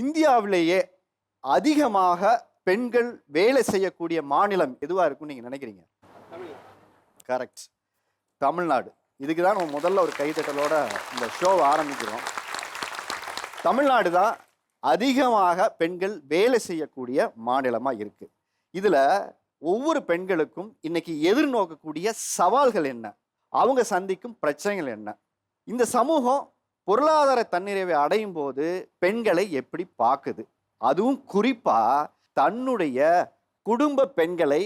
இந்தியாவிலேயே அதிகமாக பெண்கள் வேலை செய்யக்கூடிய மாநிலம் எதுவாக இருக்கும்னு நீங்கள் நினைக்கிறீங்க? கரெக்ட் தமிழ்நாடு. இதுக்கு தான் நம்ம முதல்ல ஒரு கைத்தட்டலோட இந்த ஷோவை ஆரம்பிக்கிறோம். தமிழ்நாடு தான் அதிகமாக பெண்கள் வேலை செய்யக்கூடிய மாநிலமாக இருக்குது இதில் ஒவ்வொரு பெண்களுக்கும் இன்னைக்கு எதிர்நோக்கக்கூடிய சவால்கள் என்ன? அவங்க சந்திக்கும் பிரச்சனைகள் என்ன? இந்த சமூகம் பொருளாதார தன்னிறைவை அடையும் போது பெண்களை எப்படி பார்க்குது? அதுவும் குறிப்பாக தன்னுடைய குடும்ப பெண்களை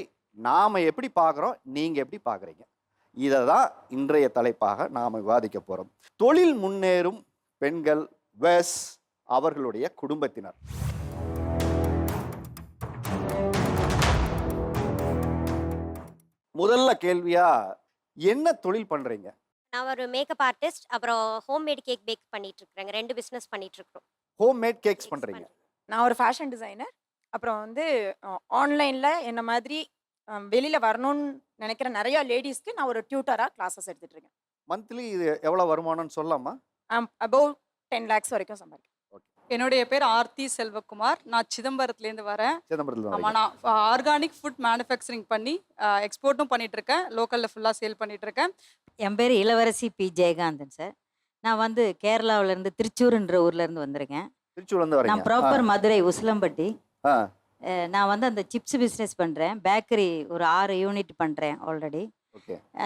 நாம் எப்படி பார்க்குறோம் நீங்கள் எப்படி பார்க்குறீங்க? இதை தான் இன்றைய தலைப்பாக நாம் விவாதிக்க போகிறோம் தொழில் முன்னேறும் பெண்கள் வெஸ் அவர்களுடைய குடும்பத்தினர். முதல்ல கேள்வியா என்ன தொழில் பண்ணுறீங்க நான் ஒரு மேக்கப் ஆர்டிஸ்ட் அப்புறம் ஹோம்மேட் கேக் பேக் பண்ணிட்டு இருக்கிறேங்க ரெண்டு பிஸ்னஸ் பண்ணிட்டு இருக்கிறோம் ஹோம் மேட் கேக்ஸ் பண்றீங்க நான் ஒரு ஃபேஷன் டிசைனர் அப்புறம் வந்து ஆன்லைனில் என்ன மாதிரி வெளியில் வரணும்னு நினைக்கிற நிறைய லேடிஸ்க்கு நான் ஒரு டியூட்டராக கிளாஸஸ் எடுத்துட்டு இருக்கேன் மந்த்லி இது எவ்வளவு வருமானம்னு சொல்லலாமா அபவ் டென் லேக்ஸ் வரைக்கும் சம்பாதிக்கிறேன் என்னுடைய பேர் ஆர்த்தி செல்வகுமார். நான் சிதம்பரத்துலேருந்து வரேன். சிதம்பரத்தில் ஆமாம் நான் ஆர்கானிக் ஃபுட் மேனுஃபேக்சரிங் பண்ணி எக்ஸ்போர்ட்டும் பண்ணிட்டு இருக்கேன் லோக்கலில் ஃபுல்லாக சேல் பண்ணிட்டு இருக்கேன் என் பேர் இளவரசி பி. ஜெயகாந்தன் சார். நான் வந்து கேரளாவுல இருந்து திருச்சூர்ன்ற ஊர்ல இருந்து வந்திருக்கேன். திருச்சூர்ல இருந்து வரீங்க. நான் ப்ராப்பர் மதுரை உசிலம்பட்டி. நான் வந்து அந்த சிப்ஸ் பிஸ்னஸ் பண்ணுறேன் பேக்கரி ஒரு ஆறு யூனிட் பண்ணுறேன் ஆல்ரெடி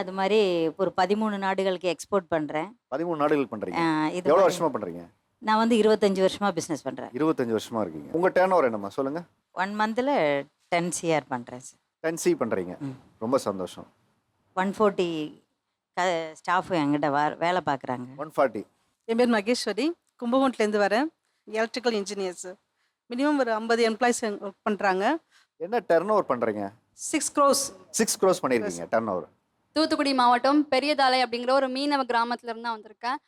அது மாதிரி ஒரு பதிமூணு நாடுகளுக்கு எக்ஸ்போர்ட் பண்ணுறேன் பதிமூணு நாடுகள் பண்றீங்க. இது எவ்வளவு மாதிரி வருஷமா பண்றீங்க? நான் வந்து இருபத்தஞ்சு வருஷமாக பிஸ்னஸ் பண்ணுறேன் இருபத்தஞ்சு வருஷமா இருக்கீங்க. உங்க டேர்ன் ஓவர் என்னம்மா? சொல்லுங்க. ஒன் மந்தில் டென் சிஆர் பண்ணுறேன் சார். டென் சி பண்றீங்க. ரொம்ப சந்தோஷம். ஒன் ஃபோர்ட்டி க ஸ்டாஃபு என்கிட்ட வா வேலை பார்க்குறாங்க ஒன் ஃபார்ட்டி. என் பேர் மகேஸ்வரி. கும்பகோணத்துலேருந்து வரேன். எலக்ட்ரிக்கல் இன்ஜினியர்ஸ் மினிமம் ஒரு ஐம்பது எம்ப்ளாயிஸ் ஒர்க் பண்ணுறாங்க என்ன டர்ன் ஓவர் பண்றீங்க? சிக்ஸ் க்ரோஸ் சிக்ஸ் க்ரோஸ் பண்ணிருக்கீங்க டர்ன் ஓவர் தூத்துக்குடி மாவட்டம் பெரியதாலை அப்படிங்கிற ஒரு மீனவ கிராமத்துல இருந்து தான் வந்திருக்கேன்.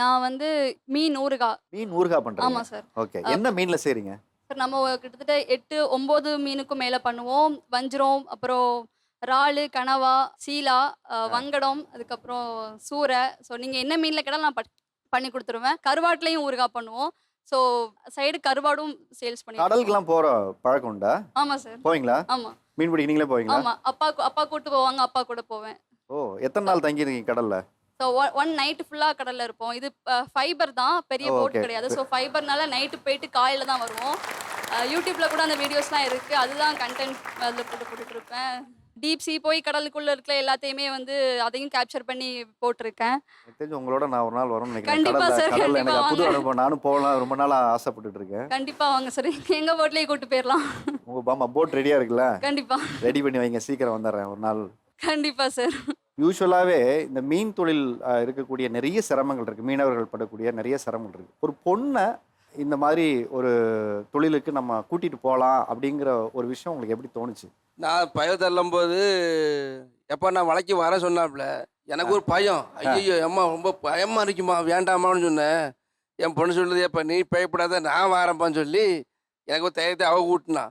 நான் வந்து மீன் ஊறுகாய் மீன் ஊறுகாய் பண்றீங்க? ஆமா சார். ஓகே. என்ன மீன்ல செய்றீங்க? சார் நம்ம கிட்டத்தட்ட எட்டு ஒம்பது மீனுக்கும் மேலே பண்ணுவோம். வஞ்சிரம் அப்புறம் இறாலு கனவா சீலா வங்கடம் அதுக்கப்புறம் சூரை ஸோ நீங்கள் என்ன மீனில் கேட்டாலும் நான் பண்ணி கொடுத்துருவேன். கருவாட்டுலையும் ஊறுகாய் பண்ணுவோம். ஸோ சைடு கருவாடும் சேல்ஸ் பண்ணி கடலுக்குலாம் போற பழக்கம் உண்டா? ஆமாம் சார். போவீங்களா? ஆமாம் மீன் பிடிக்க நீங்களே போவீங்களா? ஆமாம் அப்பா அப்பா கூட்டு போவாங்க அப்பா கூட போவேன். ஓ எத்தனை நாள் தங்கி இருக்கீங்க கடல்ல ஸோ ஒன் நைட்டு ஃபுல்லாக கடலில் இருப்போம். இது ஃபைபர் தான். பெரிய போட். கிடையாது. ஸோ ஃபைபர்னால நைட்டு போயிட்டு காலையில் தான் வருவோம். யூடியூப்பில் கூட அந்த வீடியோஸ்லாம் இருக்குது அதுதான் கண்டென்ட் அதில் போட்டு போட்டுட்டு இருப்பேன். டீப் சி போய் கடலுக்குள்ளே இருக்கிற எல்லாத்தையுமே வந்து அதையும் கேப்சர் பண்ணி போட்டிருக்கேன். தெரிஞ்சு உங்களோட நான் ஒரு நாள் நினைக்கிறேன். கண்டிப்பா எனக்கு கண்டிப்பா புது. அனுபவம். நானும் போகலாம் ரொம்ப நாளா ஆசைப்பட்டுட்டு இருக்கேன். கண்டிப்பாக வாங்க சார் எங்கள் போட்லேயே கூட்டு போயிடலாம் உங்க பாமா போட் ரெடியா இருக்குல்ல? கண்டிப்பாக ரெடி பண்ணி வைங்க சீக்கிரம் வந்துடுறேன் ஒரு நாள். கண்டிப்பாக சார் யூஸ்வலாகவே இந்த மீன் தொழில் இருக்கக்கூடிய நிறைய சிரமங்கள் இருக்குது மீனவர்கள் படக்கூடிய நிறைய சிரமங்கள் இருக்குது ஒரு பொண்ணை இந்த மாதிரி ஒரு தொழிலுக்கு நம்ம கூட்டிட்டு போகலாம் அப்படிங்கிற ஒரு விஷயம் உங்களுக்கு எப்படி தோணுச்சு? நான் பயம் தள்ளும்போது எப்போ நான் வலைக்கு வர சொன்னாப்புல எனக்கு ஒரு பயம். ஐயோ அம்மா ரொம்ப பயமா இருக்குமா வேண்டாமான்னு சொன்னேன். என் பொண்ணு சொல்லுது எப்போ நீ பயப்படாத நான் வரேன்ப்பான்னு சொல்லி எனக்கு ஒரு தைரியத்தை அவ கூட்டினா.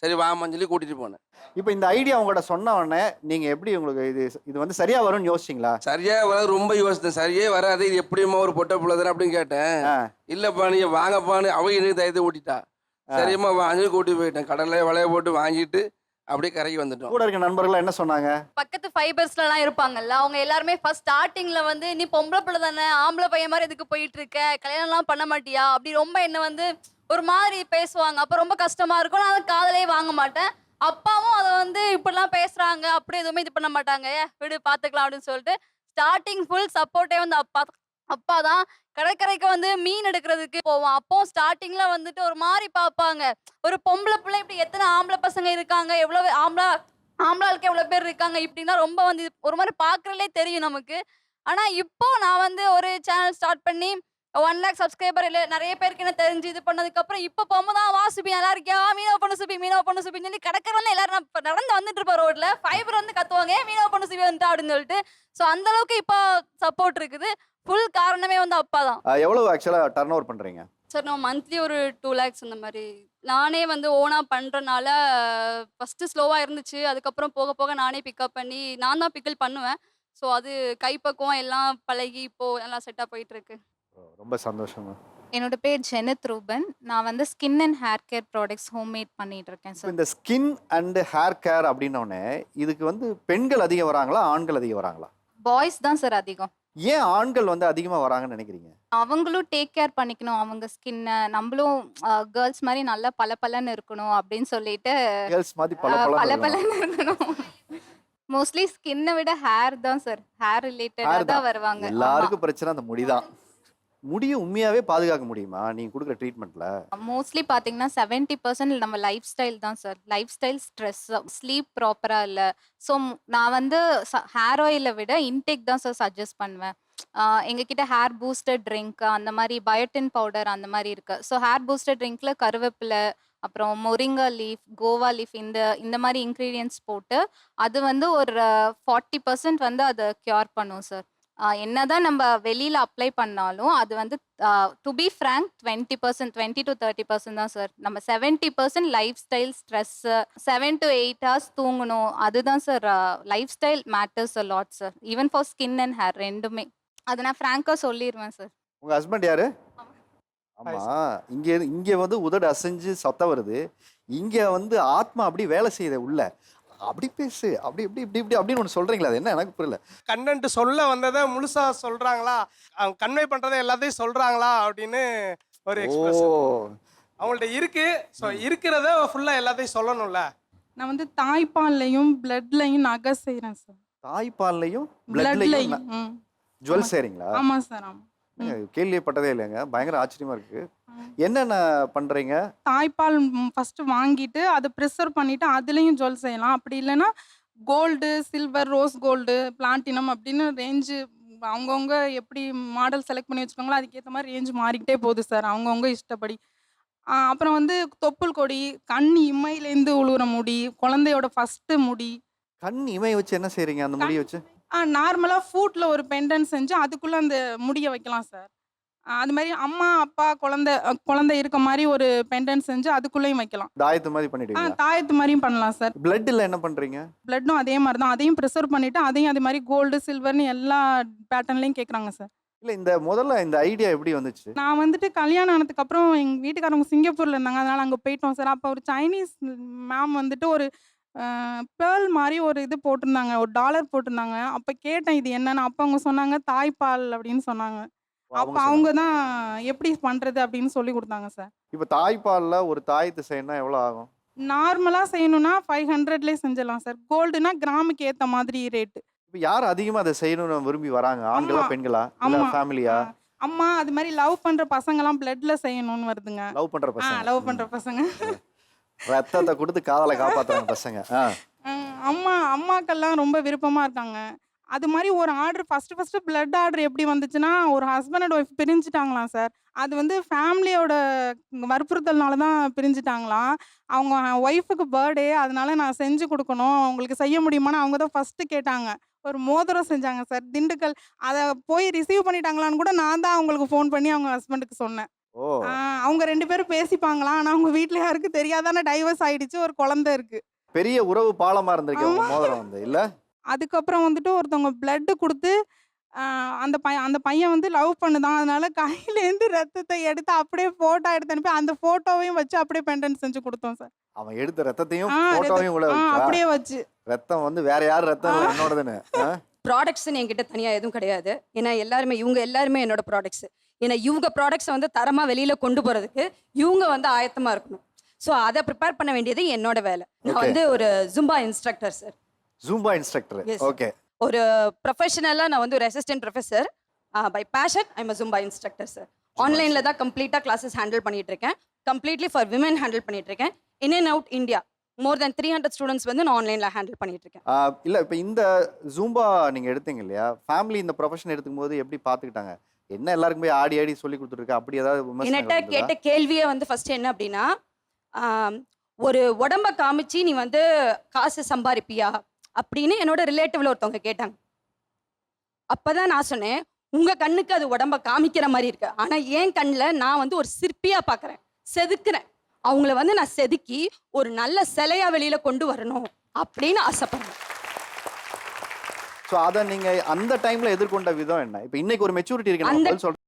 சரி வாமான்னு சொல்லி கூட்டிட்டு போனேன். இப்போ இந்த ஐடியா உங்கள்கிட்ட சொன்ன உடனே நீங்கள் எப்படி உங்களுக்கு இது இது வந்து சரியாக வரும்னு யோசிச்சிங்களா? சரியா வராது ரொம்ப யோசித்தேன். சரியே வராது இது எப்படிம்மா ஒரு பொட்டை பிள்ளை தானே அப்படின்னு கேட்டேன். இல்லப்பா நீ வாங்கப்பான்னு அவ எனக்கு தைரியத்தை ஊட்டிட்டா. சரிம்மா வாங்கி கூட்டிட்டு போயிட்டேன். கடல்ல வலைய போட்டு வாங்கிட்டு அப்படியே கரைக்கு வந்துட்டோம். கூட இருக்க நண்பர்கள் என்ன சொன்னாங்க? பக்கத்து ஃபைபர்ஸ்லலாம் இருப்பாங்கல்ல அவங்க எல்லாருமே ஃபர்ஸ்ட் ஸ்டார்டிங்ல வந்து நீ பொம்பளை பிள்ளை தானே ஆம்பளை பையன் மாதிரி எதுக்கு போயிட்டு இருக்க? கல்யாணம்லாம் பண்ண மாட்டியா? அப்படி ரொம்ப என்ன வந்து ஒரு மாதிரி பேசுவாங்க. அப்போ ரொம்ப கஷ்டமா இருக்கும். நான் அதை காதலே வாங்க மாட்டேன். அப்பாவும் அதை வந்து இப்படிலாம் பேசுறாங்க. அப்படி எதுவுமே இது பண்ண மாட்டாங்க. ஏ விடு பார்த்துக்கலாம் அப்படின்னு சொல்லிட்டு ஸ்டார்டிங் ஃபுல் சப்போர்ட்டே வந்து அப்பா அப்பா தான். கடற்கரைக்கு வந்து மீன் எடுக்கிறதுக்கு போவோம். அப்போ ஸ்டார்டிங்ல வந்துட்டு ஒரு மாதிரி பார்ப்பாங்க. ஒரு பொம்பளை பிள்ளை இப்படி எத்தனை ஆம்பளை பசங்க இருக்காங்க? எவ்வளவு ஆம்பளை ஆம்பளாளுக்கு எவ்வளோ பேர் இருக்காங்க? இப்படின்னா ரொம்ப வந்து ஒரு மாதிரி பார்க்குறதுலே தெரியும் நமக்கு. ஆனால் இப்போ நான் வந்து ஒரு சேனல் ஸ்டார்ட் பண்ணி ஒன் லேக் சப்ஸ்கிரைபர் இல்லை நிறைய பேருக்கு என்ன தெரிஞ்சு இது பண்ணதுக்கப்புறம் இப்போ போகும்போது தான் வா சுபி நல்லா இருக்கியா? மீனவ பொண்ணு சுபி மீனவ பொண்ணு சுபின்னு சொல்லி கடற்கரையில் எல்லாரும் நடந்து வந்துட்டு இருப்போம் ரோட்ல ஃபைபர் வந்து கத்துவாங்க "ஏய், மீனவ பொண்ணு சுபி வந்துட்டா? அப்படின்னு சொல்லிட்டு. ஸோ அந்த அளவுக்கு இப்போ சப்போர்ட் இருக்குது. ஃபுல் காரணமே வந்து அப்பா தான். எவ்வளவு ஆக்சுவலாக டர்ன் ஓவர் பண்ணுறீங்க சார் நான் மந்த்லி ஒரு டூ லேக்ஸ் அந்த மாதிரி. நானே வந்து ஓனாக பண்ணுறனால ஃபஸ்ட்டு ஸ்லோவாக இருந்துச்சு. அதுக்கப்புறம் போக போக நானே பிக்கப் பண்ணி நான் தான் பிக்கல் பண்ணுவேன். ஸோ அது கைப்பக்குவம் எல்லாம் பழகி இப்போது நல்லா செட்டாக போயிட்டுருக்கு ரொம்ப சந்தோஷமா என்னோட பேர் ஜெனத் ரூபன். நான் வந்து skin and hair care products homemade பண்ணிட்டு இருக்கேன் சார். இந்த ஸ்கின் அண்ட் ஹேர் கேர் அப்படின்னோடனே இதுக்கு வந்து பெண்கள் அதிகம் வராங்களா ஆண்கள் அதிகம் வராங்களா? பாய்ஸ் தான் சார் அதிகம். ஏன் ஆண்கள் வந்து அதிகமாக வராங்கன்னு நினைக்கிறீங்க? அவங்களும் டேக் கேர் பண்ணிக்கணும் அவங்க ஸ்கின்னை நம்மளும் கேர்ள்ஸ் மாதிரி நல்லா பளபளன்னு இருக்கணும் அப்படின்னு சொல்லிட்டு கேர்ள்ஸ் மாதிரி பல பல பல பலன்னு இருக்கணும். மோஸ்ட்லி ஸ்கின்னை விட ஹேர் தான் சார். ஹேர் ரிலேட்டடாக தான். வருவாங்க. எல்லாருக்கும் பிரச்சனை அந்த முடிதான் முடியும் உண்மையாவே பாதுகாக்க முடியுமா? நீங்க கொடுக்குற ட்ரீட்மெண்ட்ல மோஸ்ட்லி பார்த்தீங்கன்னா செவன்ட்டி பர்சன்ட் நம்ம லைஃப் ஸ்டைல் தான் sir lifestyle stress sleep ப்ராப்பராக இல்லை ஸோ நான் வந்து ஹேர் ஆயிலை விட இன்டேக் தான் சார் சஜஸ்ட் பண்ணுவேன். எங்ககிட்ட ஹேர் பூஸ்டர் ட்ரிங்க் அந்த மாதிரி பயோட்டின் பவுடர் அந்த மாதிரி இருக்கு. ஸோ ஹேர் பூஸ்டர் ட்ரிங்க்ல கருவேப்பிலை அப்புறம் மொரிங்கா லீஃப் கோவா லீஃப் இந்த இந்த மாதிரி இன்க்ரீடியன்ஸ் போட்டு அது வந்து ஒரு ஃபார்ட்டி பர்சன்ட் வந்து அதை க்யூர் பண்ணும் சார் என்னதான் நம்ம வெளியில அப்ளை பண்ணாலும் அது வந்து to be frank twenty percent twenty to thirty percent தான் சார் நம்ம seventy percent lifestyle stress seven to eight hours தூங்கணும். அதுதான் sir lifestyle matters a lot sir even for skin and hair ரெண்டுமே. அதை நான் ஃப்ராங்காக சொல்லிடுவேன் சார் உங்க ஹஸ்பண்ட் யாரு? ஆமா. இங்க இங்க வந்து உதடு அசைஞ்சு சத்தம் வருது. இங்க வந்து ஆத்மா அப்படி வேலை செய்யுது உள்ள. அப்படி பேசு அப்படி இப்படி இப்படி இப்படி அப்படின்னு ஒன்று சொல்றீங்களா அது என்ன? எனக்கு புரியல. கண்டென்ட் சொல்ல வந்ததை முழுசா சொல்றாங்களா? அவங்க கன்வே பண்றதை எல்லாத்தையும் சொல்றாங்களா? அப்படின்னு ஒரு எக்ஸ்பிரஸ் அவங்கள்ட்ட இருக்கு. ஸோ இருக்கிறத ஃபுல்லா எல்லாத்தையும் சொல்லணும்ல. நான் வந்து தாய்ப்பால்லையும் பிளட்லையும் நகை செய்கிறேன் சார் தாய்ப்பால்லையும் பிளட்லையும் ஜுவல் செய்றீங்களா? ஆமாம் சார் ஆமாம் ஏங்க, கேள்விப்பட்டதே இல்லைங்க. பயங்கர ஆச்சரியமா இருக்கு. என்னென்ன பண்றீங்க? தாய்ப்பால் ஃபர்ஸ்ட் வாங்கிட்டு அதை ப்ரிசர்வ் பண்ணிட்டு அதுலேயும் ஜுவல் செய்யலாம். அப்படி இல்லைன்னா gold silver rose gold platinum அப்படின்னு ரேஞ்சு அவங்கவுங்க எப்படி மாடல் செலக்ட் பண்ணி வச்சுக்கோங்களோ அதுக்கேற்ற மாதிரி ரேஞ்ச் மாறிக்கிட்டே போகுது சார் அவங்கவுங்க இஷ்டப்படி. அப்புறம் வந்து தொப்புள் கொடி கண் இமையிலேருந்து உழுவுற முடி குழந்தையோட ஃபஸ்ட்டு முடி. கண் இமை வச்சு என்ன செய்றீங்க? அந்த முடியை வச்சு? நார்மலாக ஃபூட்டில் ஒரு பெண்டன் செஞ்சு அதுக்குள்ளே அந்த முடியை வைக்கலாம் சார். அது மாதிரி அம்மா அப்பா குழந்தை குழந்தை இருக்க மாதிரி ஒரு பெண்டன் செஞ்சு அதுக்குள்ளேயும் வைக்கலாம். தாயத்து மாதிரி பண்ணிடுவீங்களா? தாயத்து மாதிரியும் பண்ணலாம் சார். பிளட்ல என்ன பண்றீங்க? பிளட்டும் அதே மாதிரி தான். அதையும் ப்ரிசர்வ் பண்ணிட்டு அதையும் அதே மாதிரி கோல்டு சில்வர்னு எல்லா பேட்டர்ன்லையும் கேட்குறாங்க சார். இல்ல இந்த முதல்ல இந்த ஐடியா எப்படி வந்துச்சு? நான் வந்துட்டு கல்யாணம் ஆனதுக்கு அப்புறம் எங்கள் வீட்டுக்காரவங்க சிங்கப்பூரில் இருந்தாங்க. அதனால அங்கே போயிட்டோம் சார். அப்போ ஒரு சைனீஸ் மேம் வந்துட்டு ஒரு பேர்ல் மாதிரி ஒரு இது போட்டிருந்தாங்க. ஒரு டாலர் போட்டிருந்தாங்க. அப்போ கேட்டேன் இது என்னன்னு? அப்போ அவங்க சொன்னாங்க தாய்ப்பால் அப்படின்னு சொன்னாங்க. அப்போ அவங்க தான் எப்படி பண்ணுறது அப்படின்னு சொல்லி கொடுத்தாங்க சார். இப்ப தாய்ப்பால்ல ஒரு தாயத்து செய்யணும்னா எவ்வளவு ஆகும்? நார்மலாக செய்யணும்னா ஃபைவ் ஹண்ட்ரட்லேயே செஞ்சிடலாம் சார். கோல்டுனா கிராமுக்கு ஏற்ற மாதிரி ரேட்டு. இப்ப யார் அதிகமா அதை செய்யணும்னு விரும்பி வராங்க? ஆண்களா. பெண்களா. ஃபேமிலியா அம்மா அது மாதிரி லவ் பண்ணுற பசங்கலாம் பிளட்ல செய்யணும்னு வருதுங்க. லவ் பண்ற ஆ பசங்க. லவ் பண்ணுற பசங்க. ரத்தத்தை கொடுத்து காதலை காப்பாத்துறாங்க பசங்க. அம்மா அம்மாக்கெல்லாம் ரொம்ப விருப்பமாக இருக்காங்க. அது மாதிரி ஒரு order first first blood order எப்படி வந்துச்சுன்னா ஒரு ஹஸ்பண்ட் அண்ட் ஒய்ஃப் பிரிஞ்சுட்டாங்களாம் சார் அது வந்து ஃபேமிலியோட வற்புறுத்தல்னால தான் பிரிஞ்சுட்டாங்களாம். அவங்க ஒய்ஃபுக்கு பர்த்டே அதனால நான் செஞ்சு கொடுக்கணும். அவங்களுக்கு செய்ய முடியுமான்னு அவங்க தான் ஃபஸ்ட்டு கேட்டாங்க. ஒரு மோதிரம் செஞ்சாங்க சார் திண்டுக்கல் அதை போய் ரிசீவ் பண்ணிட்டாங்களான்னு கூட நான் தான் அவங்களுக்கு ஃபோன் பண்ணி அவங்க ஹஸ்பண்டுக்கு சொன்னேன். அவங்க ரெண்டு பேரும் பேசிப்பாங்களாம். ஆனால் அவங்க வீட்டில் யாருக்கு தெரியாதானே டைவர்ஸ் ஆயிடுச்சு. ஒரு குழந்தை இருக்கு. பெரிய உறவு பாலமா இருந்திருக்கு. மோதிரம் வந்து இல்ல? அதுக்கப்புறம் வந்துட்டு ஒருத்தவங்க பிளட்டு கொடுத்து அந்த பையன் அந்த பையன் வந்து லவ் பண்ணுதான். அதனால கையிலேருந்து ரத்தத்தை எடுத்து அப்படியே ஃபோட்டோ எடுத்து அனுப்பி அந்த ஃபோட்டோவையும் வச்சு அப்படியே பென்டன் செஞ்சு கொடுத்தோம் சார். அவன் எடுத்த ரத்தத்தையும் ஆ, ரத்த- போட்டோவையும் உள்ள ஆ வச்சா? அப்படியே வச்சு. ரத்தம் வந்து வேற யார் ரத்தம்? என்னோடதுன்னு ஆ? ப்ராடக்ட்ஸ்னு என்கிட்ட தனியாக எதுவும் கிடையாது. ஏன்னா எல்லாருமே இவங்க எல்லாருமே என்னோட ப்ராடக்ட்ஸ் ஏன்னா இவங்க ப்ராடக்ட்ஸை வந்து தரமாக வெளியில் கொண்டு போகிறதுக்கு இவங்க வந்து ஆயத்தமாக இருக்கணும். ஸோ அதை ப்ரிப்பேர் பண்ண வேண்டியது என்னோட வேலை. நான். வந்து ஒரு Zumba instructor sir Zumba instructor. Okay ஒரு ப்ரொஃபஷனலாக நான் வந்து ஒரு assistant professor by passion I'm a Zumba instructor sir ஆன்லைனில் தான் கம்ப்ளீட்டாக கிளாஸஸ் ஹேண்டில் பண்ணிட்டு இருக்கேன். கம்ப்ளீட்லி ஃபார் விமன் ஹேண்டில் பண்ணிட்டு இருக்கேன். In and out India more than three hundred students வந்து நான் ஆன்லைனில் ஹேண்டில் பண்ணிட்டு இருக்கேன். இல்ல இப்ப இந்த ஜூம்பா நீங்க எடுத்தீங்க இல்லையா? ஃபேமிலி இந்த ப்ரொஃபஷன் எடுக்கும் போது எப்படி பாத்துக்கிட்டாங்க? என்ன எல்லாருக்கும் போய் ஆடி ஆடி சொல்லி கொடுத்துருக்க அப்படி ஏதாவது என்கிட்ட கேட்ட கேள்வியே வந்து ஃபர்ஸ்ட் என்ன அப்படின்னா ஒரு உடம்ப காமிச்சு நீ வந்து காசு சம்பாதிப்பியா அப்படின்னு என்னோட ரிலேட்டிவ்ல ஒருத்தவங்க கேட்டாங்க. அப்பதான் நான் சொன்னேன் உங்க கண்ணுக்கு அது உடம்ப காமிக்கிற மாதிரி இருக்கு. ஆனா என் கண்ணில் நான் வந்து ஒரு சிற்பியா பார்க்கறேன் செதுக்குறேன். அவங்கள வந்து நான் செதுக்கி ஒரு நல்ல சிலையா வெளியில கொண்டு வரணும் அப்படின்னு ஆசைப்படுறேன். ஸோ அதை நீங்க அந்த டைம்ல எதிர்கொண்ட விதம் என்ன? இப்போ இன்னைக்கு ஒரு மெச்சூரிட்டி இருக்கு சொல்றோம்